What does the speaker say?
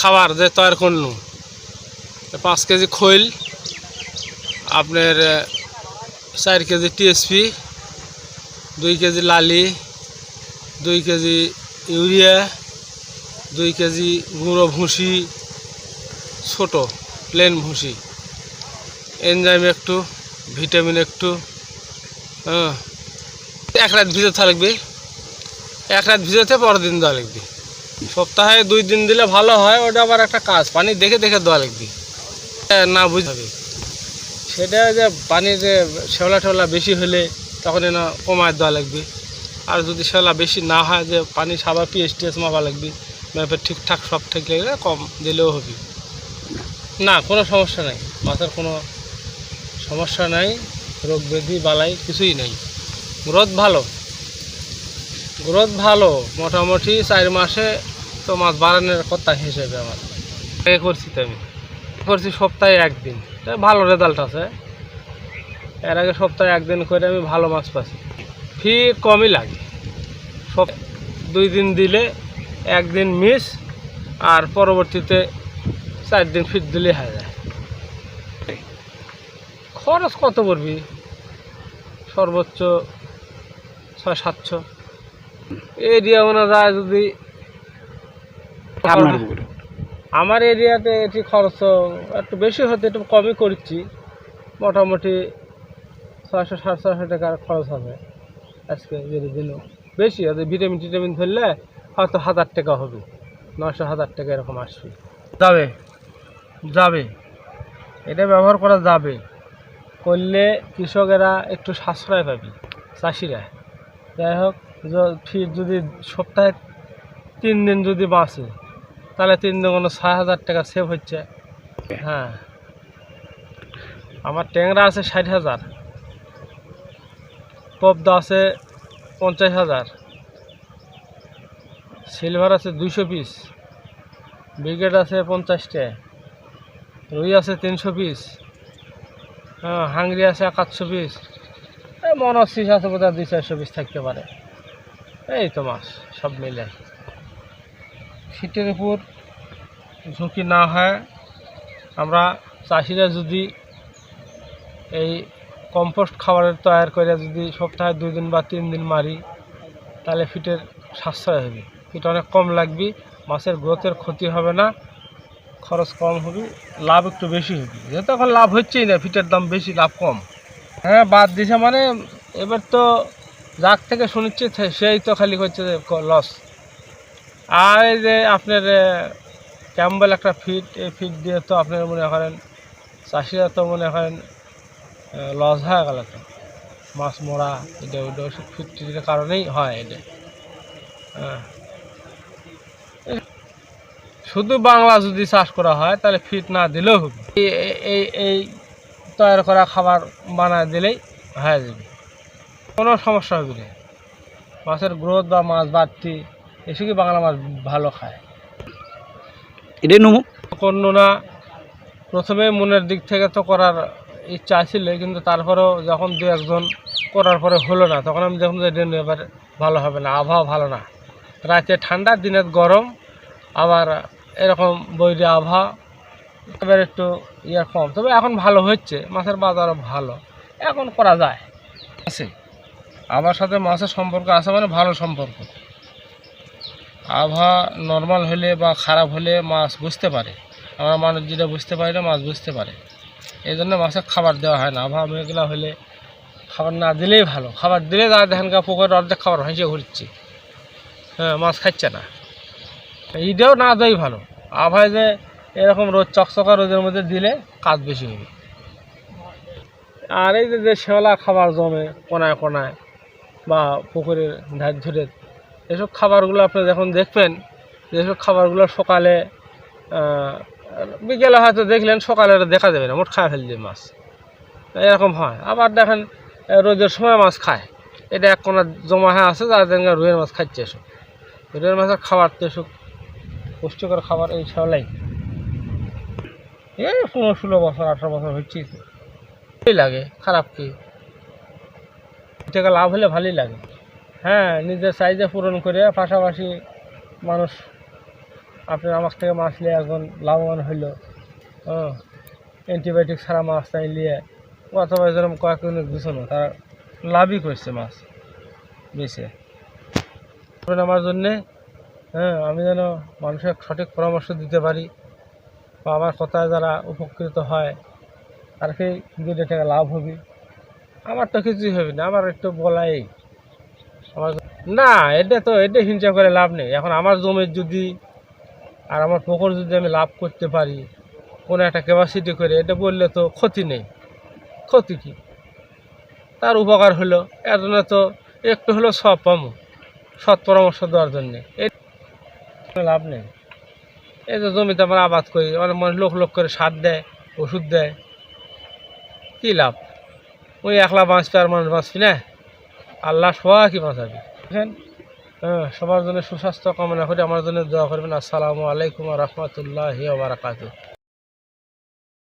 খাবার যে তৈরি করলু। পাঁচ কেজি খৈল, আপনার চার কেজি টিএসপি, দুই কেজি লালি, দুই কেজি ইউরিয়া, দুই কেজি গুঁড়ো ভুসি, ছোট প্লেন ভুসি। এনজাইম একটু ভিটামিন একটু হ্যাঁ। এক রাত ভিজে থাকবে। এক রাত ভিজেতে পরের দিন দেওয়া লাগবে। সপ্তাহে দুই দিন দিলে ভালো হয়, ওটা আবার একটা কাজ। পানি দেখে দেখে দেওয়া লাগবে। না বুঝতে সেটা যে পানি যে শ্যাওলা টেওলা বেশি হলে তখন না কমায় দেওয়া লাগবে। আর যদি শ্যাওলা বেশি না হয়, যে পানি সাবা পিএস টিএস মাপা লাগবে, ম্যাপে ঠিকঠাক সব ঠিক লাগলে কম দিলেও হবে। না, কোনো সমস্যা নাই। মাছের কোনো সমস্যা নাই, রোগ ব্যাধি, বালাই কিছুই নাই। গ্রোথ ভালো। গ্রোথ ভালো। মোটামুটি চার মাসে তো মাছ বাড়ানোর কথা হিসেবে আমার। এ করছি তো আমি। করছি সপ্তাহে একদিন। ভালো রেজাল্ট আছে। এর আগে সপ্তাহে একদিন করে আমি ভালো মাছ পাচ্ছি। ফি কমই লাগে। সব দুই দিন দিলে একদিন মিস আর পরবর্তীতে চার দিন ফিট দিলে হয়ে যায়। খরচ কত পড়বি? সর্বোচ্চ ছয় সাতশো। এরিয়া অনুযায়ী যদি আপনার পুকুরে আমার এরিয়াতে এটি খরচ একটু বেশি হতে একটু কমই করছি। মোটামুটি ছয়শো সাড়ে ছয়শো টাকার খরচ হবে আজকে যদি দিন বেশি হবে ভিটামিন টিটামিন ধরলে হয়তো হাজার টাকা হবে। নশো হাজার টাকা এরকম আসবে। যাবে যাবে। এটা ব্যবহার করা যাবে। করলে কৃষকেরা একটু সাশ্রয় পাবে চাষিরা। যাই হোক ফির যদি সপ্তাহে তিন দিন যদি বাঁচে তাহলে তিন দিন কোনো ছয় হাজার টাকা সেভ হচ্ছে। হ্যাঁ। আমার ট্যাংরা আছে ষাট হাজার। পবদা আছে পঞ্চাশ হাজার। সিলভার আছে দুইশো পিস। ব্রিগেড আছে পঞ্চাশটা। রুই আছে তিনশো পিস। হ্যাঁ হাংরি আছে একাশশো পিস। মনসিস আছে বোধহয় দুই চারশো পিস থাকতে পারে। এই তো মাছ, সব মিলে। শীতের উপর ঝুঁকি না হয়। আমরা চাষিরা যদি এই কম্পোস্ট খাবারের তৈরি করে যদি সপ্তাহে দুই দিন বা তিন দিন মারি, তাহলে ফিটের সাশ্রয় হবে। ফিট অনেক কম লাগবে, মাছের গ্রোথের ক্ষতি হবে না, খরচ কম হবে, লাভ একটু বেশি হবে। যেহেতু এখন লাভ হচ্ছেই না, ফিটের দাম বেশি, লাভ কম। হ্যাঁ বাদ দিছে মানে এবার তো যাক থেকে শুনেছি সেই তো খালি হচ্ছে লস আর এই যে আপনার ক্যাম্বেল একটা ফিট এই ফিট দিয়ে তো আপনার মনে করেন, চাষিরা তো মনে করেন লস হয়ে গেল তো। মাছ মরা, এটা ওইটা ফিট টিটের কারণেই হয় এটা। হ্যাঁ। শুধু বাংলা যদি চাষ করা হয়, তাহলে ফিট না দিলেও হবে। এই এই তৈরি করা খাবার বানায় দিলেই হয়ে যাবে। কোনো সমস্যা হবে না। মাছের গ্রোথ বা মাছ বাড়তি এসবই বাংলা মাছ ভালো খায়? এটাই নমু। না প্রথমে মনের দিক থেকে তো করার ইচ্ছা ছিল কিন্তু তারপরেও যখন দু একজন করার পরে হলো না তখন আমি যখন যে এবার ভালো হবে না আবহাওয়া ভালো না। রাতে ঠান্ডা দিনের গরম আবার এরকম বৈরী আবহাওয়া এবার একটু ইয়ে কম। তবে এখন ভালো হচ্ছে মাছের বাজারও ভালো এখন করা যায়। আছে। আমার সাথে মাছের সম্পর্ক আছে মানে ভালো সম্পর্ক। আবহাওয়া নর্মাল হলে বা খারাপ হলে মাছ বুঝতে পারে। আমরা মানুষ যেটা বুঝতে পারি না, মাছ বুঝতে পারে। এই জন্য মাছের খাবার দেওয়া হয় না। আবহাওয়া মেঘলা হলে খাবার না দিলেই ভালো। খাবার দিলে যা দেখেন গা পুকুরের অর্ধেক খাবার হেসে ঘুরছে। হ্যাঁ মাছ খাচ্ছে না। এইটাও না দেওয়াই ভালো। আবহাওয়ায় যে এরকম রোদ চকচকা রোদের মধ্যে দিলে কাজ বেশি হবে। আর এই যে যে শেওলা খাবার জমে কোনায় কোনায় বা পুকুরের ধার ধরে এসব খাবারগুলো আপনি যখন দেখবেন যেসব খাবারগুলো সকালে বিকেলে হয়তো দেখলেন, সকালে দেখা যাবে না, মোট খায় ফেলবে মাছ। এরকম হয়। আবার দেখেন রোদের সময় মাছ খায়। এটা এক কোনা জমা হয়ে আছে, যার জন্য রুইয়ের মাছ খাচ্ছে এসব। রুইয়ের মাছের খাবার তো এসব পুষ্টিকর খাবার এই সলাই এই পনেরো ষোলো বছর, আঠারো বছর হচ্ছে। ভালোই লাগে, খারাপ কি? টাকা লাভ হলে ভালোই লাগে। হ্যাঁ নিজের সাইজে পূরণ করে পাশাপাশি মানুষ আপনি আমার থেকে মাছ নিয়ে এখন লাভবান হইল। হ্যাঁ অ্যান্টিবায়োটিক ছাড়া মাছ তাই নিয়ে। অথবা যেরকম কয়েক কয়েকজন বুঝানো তারা লাভই করছে মাছ বেছে আমার জন্যে হ্যাঁ আমি যেন মানুষের সঠিক পরামর্শ দিতে পারি বা আমার কথায় যারা উপকৃত হয় আর কি দুটো টাকা লাভ হবে? আমার তো কিছুই হবে না, আমার একটু বলাই। না, এটা তো এটা হিংসা করে লাভ নেই। এখন আমার জমির যদি আর আমার পুকুর যদি আমি লাভ করতে পারি, কোনো একটা ক্যাপাসিটি করে, এটা বললে তো ক্ষতি নেই। ক্ষতি কি? তার উপকার হলো, এর জন্য তো একটু হলেও সব পাবো সৎ পরামর্শ দেওয়ার জন্যে। এই লাভ নেই। এই যে জমিতে আমরা আবাদ করি, অনেক মানুষ লোক লোক করে সার দেয়, ওষুধ দেয়, কী লাভ? ওই একলা বাঁচবে আর মানুষ বাঁচবি না? আল্লাহ সবাইকে বাঁচাবে দেখেন সবার জন্য সুস্বাস্থ্য কামনা করে, আমার জন্য দোয়া করবেন। আসসালামু আলাইকুম রহমতুল্লাহ বারাকাতু